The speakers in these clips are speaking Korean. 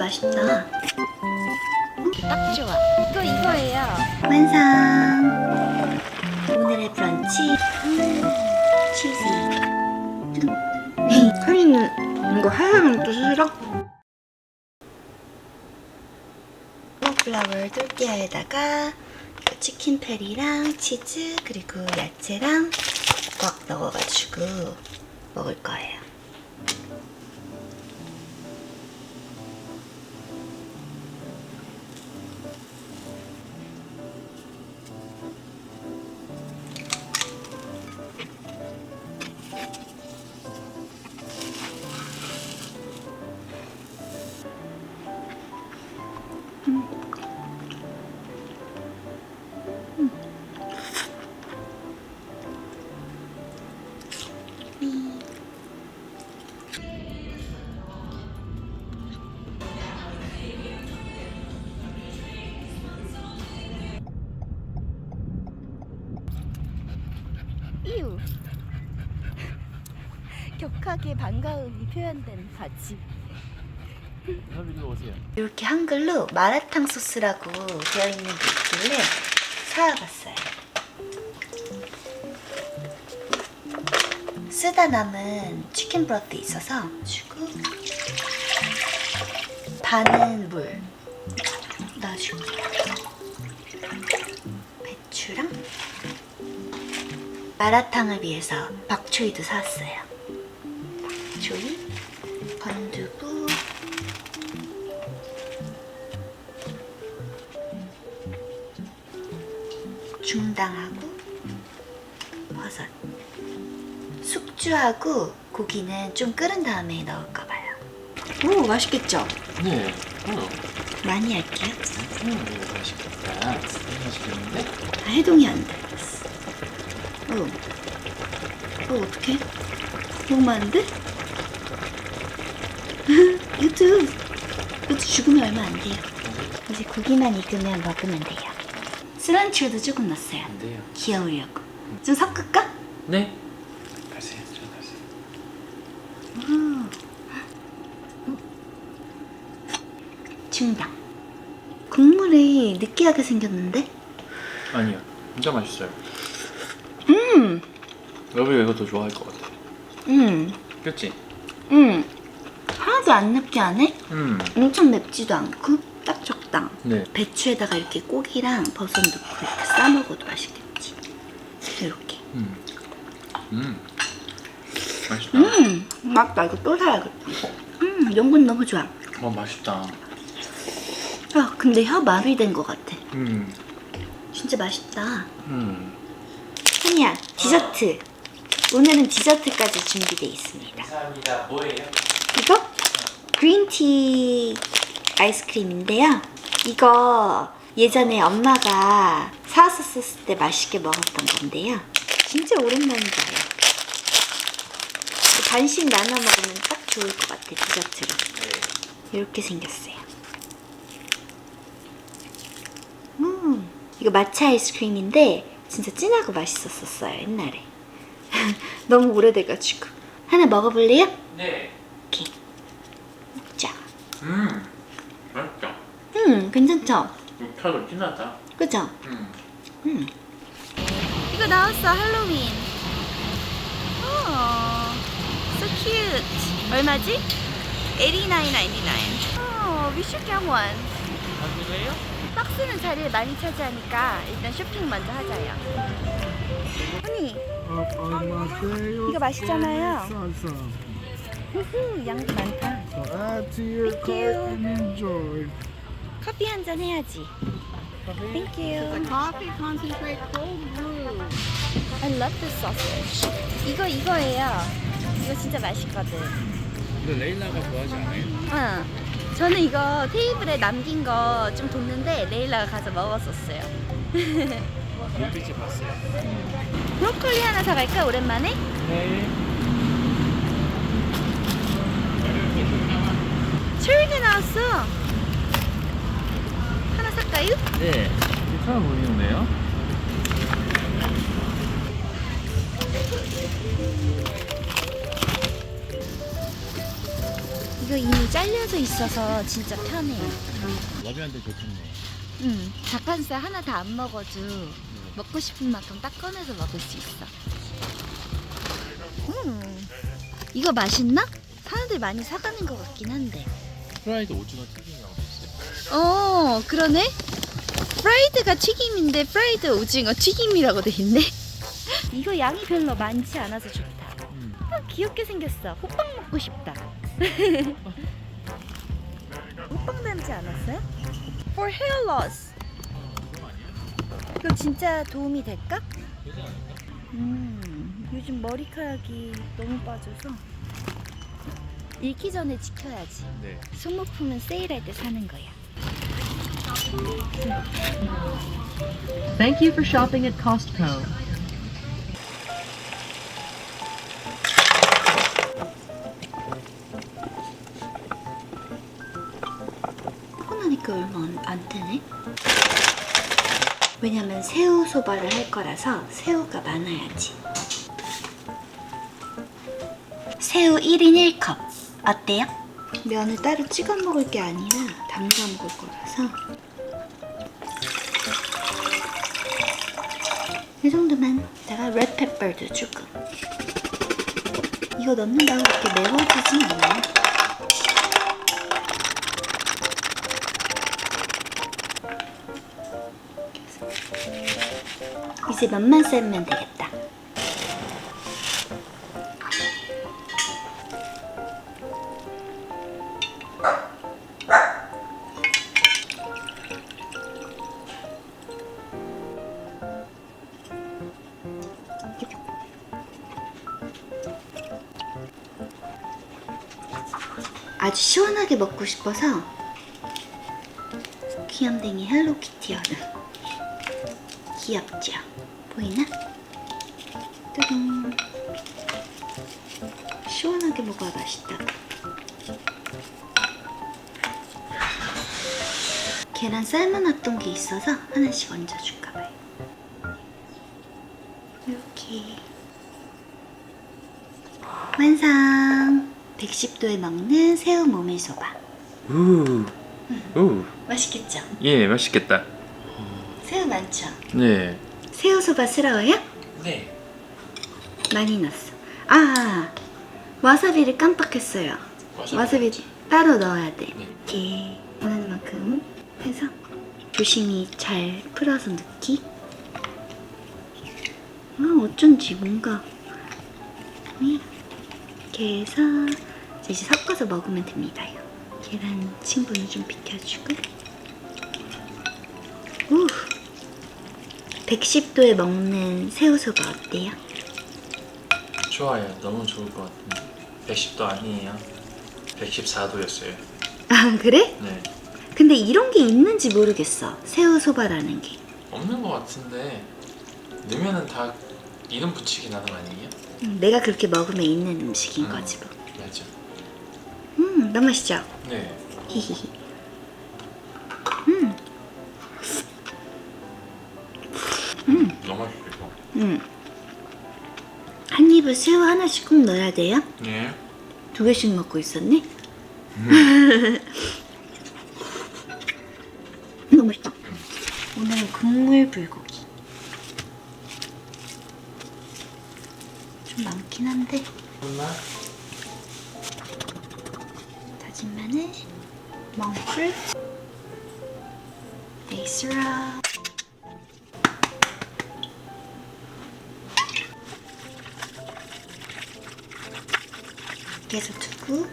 맛있다. 딱 좋아. 이거 이거예요. 완성. 오늘의 브런치. 음, 치즈. 혜리는 이거 하얀 또 싫어? 플라워 그 치킨 페리랑 치즈 그리고 야채랑 꽉 넣어가지고 먹을 거예요. 격하게 반가움이 표현된 바지. 이렇게 한글로 마라탕 소스라고 되어 있는 게 있길래 사와봤어요. 쓰다 남은 치킨 브로트 있어서 주고 반은 물 넣어줄게요. 배추랑 마라탕을 위해서 박초이도 사왔어요. 박초이, 건두부, 중당하고 버섯 숙주하고 고기는 좀 끓은 다음에 넣을까 봐요 오 맛있겠죠? 네. 어. 많이 할게요 음, 이거 맛있겠다. 맛있겠는데? 아, 해동이 안 됐어 어. 어 어떡해? 너무 많은데? 이것도 이것도 죽으면 얼마 안 돼요 이제 고기만 익으면 먹으면 돼요 스란치오도 조금 넣었어요 안 돼요. 귀여우려고 좀 섞을까? 네. 가세요. 저 가세요. 중당 국물이 느끼하게 생겼는데? 아니요. 진짜 맛있어요. 음! 여비가 이거 더 좋아할 것 같아. 음! 그렇지? 음! 하나도 안 느끼하네? 음. 엄청 맵지도 않고 딱 적당 네. 배추에다가 이렇게 고기랑 버섯 넣고 이렇게 싸 먹어도 맛있겠지 이렇게 음. 음. 맛있다. 음! 맞다 이거 또 사야겠다 음! 연분 너무 좋아 어, 맛있다. 아 근데 혀 마비된 것 같아 음. 진짜 맛있다 음. 한이야 디저트 오늘은 디저트까지 준비되어 있습니다 감사합니다. 뭐예요? 이거 그린티 아이스크림인데요. 이거 예전에 엄마가 사왔었을 때 맛있게 먹었던 건데요. 진짜 오랜만이잖아요. 간식 나눠 먹으면 딱 좋을 것 같아 디저트로. 이렇게 생겼어요. 음, 이거 마차 아이스크림인데 진짜 진하고 맛있었었어요 옛날에. 너무 오래돼가지고 하나 먹어볼래요? 네. 이렇게 먹자. 음. 맛있다. 음, 괜찮죠? 육차도 진하다. 그죠? 음. 음. 이거 나왔어 할로윈. 어, so cute. 얼마지? 89.99. 어, we should get one. 가실래요? 박스는 자리를 많이 차지하니까 일단 쇼핑 먼저 하자요. 언니, 이거 맛있잖아요. 후후, 양도 많다. So add to your cart and enjoy. 커피 한 잔 해야지. Thank you. Coffee concentrate cold brew. I love this sausage. 이거 이거예요. 이거 진짜 맛있거든. 근데 레일라가 좋아하지 않아요? 응. 저는 이거 테이블에 남긴 거 좀 뒀는데 레일라가 가서 먹었었어요. 눈빛이 봤어요. 브로콜리 하나 사갈까 오랜만에? 네. 체리가 나왔어. 살까요? 네. 괜찮아 보이는데요? 이거 이미 잘려져 있어서 진짜 편해. 러비한테 좋겠네. 응. 닭가슴살 하나 다 안 먹어도 먹고 싶은 만큼 딱 꺼내서 먹을 수 있어. 음. 이거 맛있나? 사람들 많이 사가는 것 같긴 한데. 프라이드 오징어 튀김이라고 있 어, 그러네. 프라이드가 튀김인데 프라이드 오징어 튀김이라고 돼 있네. 이거 양이 별로 많지 않아서 좋다. 음. 아, 귀엽게 생겼어. 호빵 먹고 싶다. 호빵 닮지 않았어요? For hair loss. 이거 진짜 도움이 될까? 음, 요즘 머리카락이 너무 빠져서 잃기 전에 지켜야지. 네. 소모품은 세일할 때 사는 거야. Thank you for shopping at Costco. 하고 나니까 얼마 안, 안 되네. 왜냐면 새우 소바를 할 거라서 새우가 많아야지. 새우 1인 1컵. 어때요? 면을 따로 찍어 먹을 게 아니라 담가 먹을 거라서 이 정도만 내가 레드페퍼도 조금 이거 넣는다고 그렇게 매워지진 않아요 이제 면만 삶으면 되겠다. 먹고 싶어서 귀염댕이 헬로키티 얼음 귀엽죠? 보이나? 뜨둥. 시원하게 먹어야 맛있다. 계란 삶아놨던 게 있어서 하나씩 얹어줄까 봐요. 이렇게. 완성 110도에 먹는 새우 모밀소바 우. 우. 맛있겠죠? 예, 맛있겠다. 새우 많죠? 네. 새우 소바 스러워요? 네. 많이 넣었어. 아, 와사비를 깜빡했어요. 와사비 따로 넣어야 돼. 네. 이렇게 원하는 만큼 해서 조심히 잘 풀어서 넣기. 아, 어쩐지 뭔가 네. 이렇게 해서 이제 섞어서 먹으면 됩니다요. 계란 친구는 좀 비켜주고. 우. 110도에 먹는 새우소바 어때요? 좋아요. 너무 좋을 것 같은데. 110도 아니에요. 114도였어요. 아 그래? 네. 근데 이런 게 있는지 모르겠어. 새우소바라는 게. 없는 것 같은데 넣으면은 다 이름 붙이기 나름 아니에요? 음, 내가 그렇게 먹으면 있는 음식인 음. 거지 뭐. 맞아. 음, 너무 맛있죠? 네. 히히히. 음, 너무 맛있어. 음. 한 입을 새우 하나씩 꼭 넣어야 돼요? 네. 두 개씩 먹고 있었네? 너무 맛있다. 오늘은 국물 불고기. 좀 많긴 한데 엄마. 마늘, 멍쿨, 베이스라. 해서 두고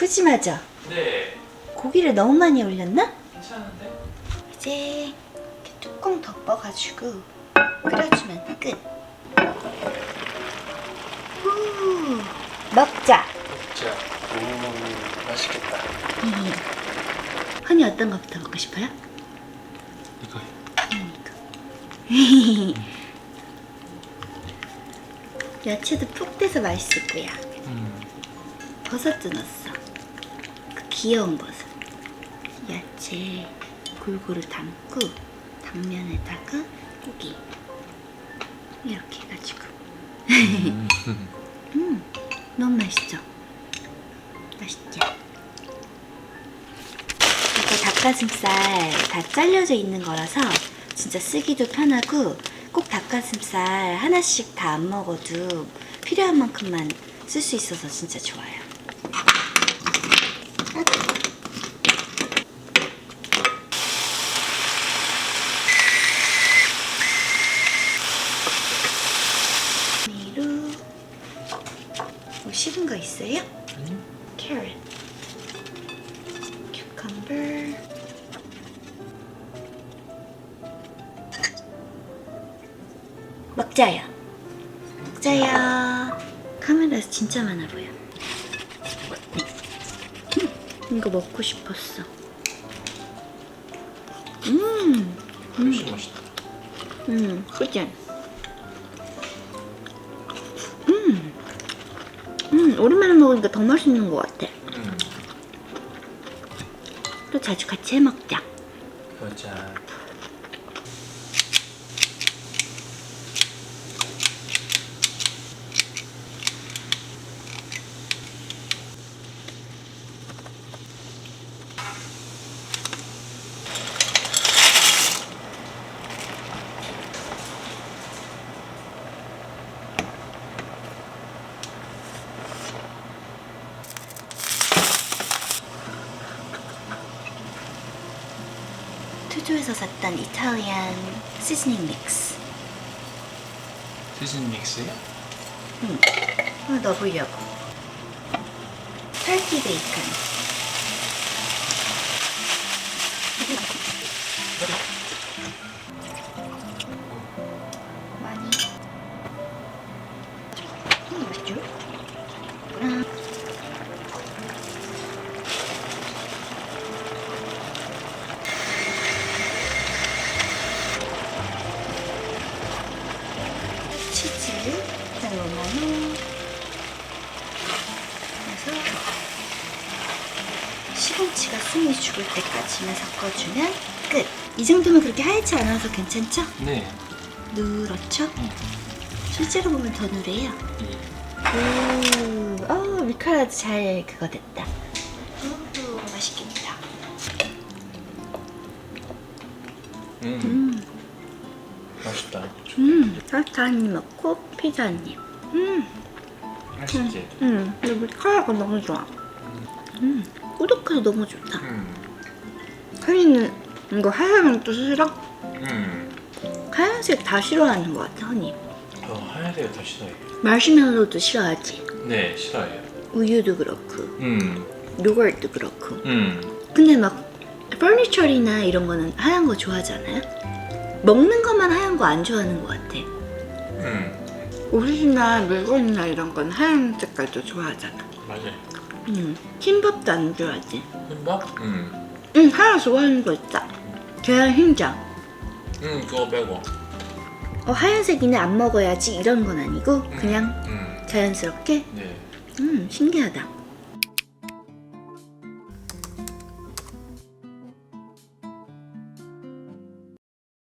푸짐하죠? 네. 고기를 너무 많이 올렸나? 괜찮은데? 이제 이렇게 뚜껑 덮어가지고 끓여주면 끝. 후, 먹자. 자. 오, 맛있겠다. 흔히 어떤 것부터 먹고 싶어요? 이거 야채도 푹 돼서 맛있었고요. 음. 버섯도 넣었어. 그 귀여운 버섯. 야채 골고루 담고 당면에다가 고기 이렇게 해가지고. 음, 너무 맛있죠? 맛있죠? 이거 닭가슴살 다 잘려져 있는 거라서 진짜 쓰기도 편하고 꼭 닭가슴살 하나씩 다 안 먹어도 필요한 만큼만 쓸 수 있어서 진짜 좋아요. 미루 뭐 식은 거 있어요? 캐럿. 큐컴버. 먹자요. 먹자요. 카메라에서 진짜 많아 보여. 음, 이거 먹고 싶었어. 음, 훨씬 맛있다. 음, 그치? 먹으니까 더 맛있는 것 같아. 음. 또 자주 같이 해 먹자. 보자. 투조에서 샀던 이탈리안 시즈닝 믹스. 시즌 믹스야? 하나 넣어보려고. 터키 베이컨. 죽을 때까지만 섞어주면 끝. 이 정도면 그렇게 하얗지 않아서 괜찮죠? 네. 누렇죠? 음. 실제로 보면 더 누래요. 이 오, 어, 미카라도 잘 그거 됐다. 오, 맛있겠다. 음. 음, 맛있다. 음, 파스타 한입 먹고 피자 한 입. 음, 맛있지? 음, 근데 미카라가 너무 좋아. 음, 꾸덕해서 너무 좋다. 음. 혜리는 이거 하얀 또 싫어? 음. 하얀색 다 싫어하는 것 같아, honey. 저 하얀색을 더 싫어해요. 마시멜로도 싫어하지. 네, 싫어해요. 우유도 그렇고, 음. 요거트도 그렇고. 음. 근데 막 퍼니처리나 이런 거는 하얀 거 좋아하잖아요. 먹는 것만 하얀 거 안 좋아하는 것 같아. 음. 옷이나 물건이나 이런 건 하얀 색깔도 좋아하잖아. 맞아요. 음, 흰밥도 안 좋아하지. 흰밥? 음. 응, 하나 좋아하는 거 있다. 계란 흰장. 음, 그거 빼고. 어, 하얀색이네 안 먹어야지 이런 건 아니고 그냥 음. 자연스럽게. 네. 음, 신기하다.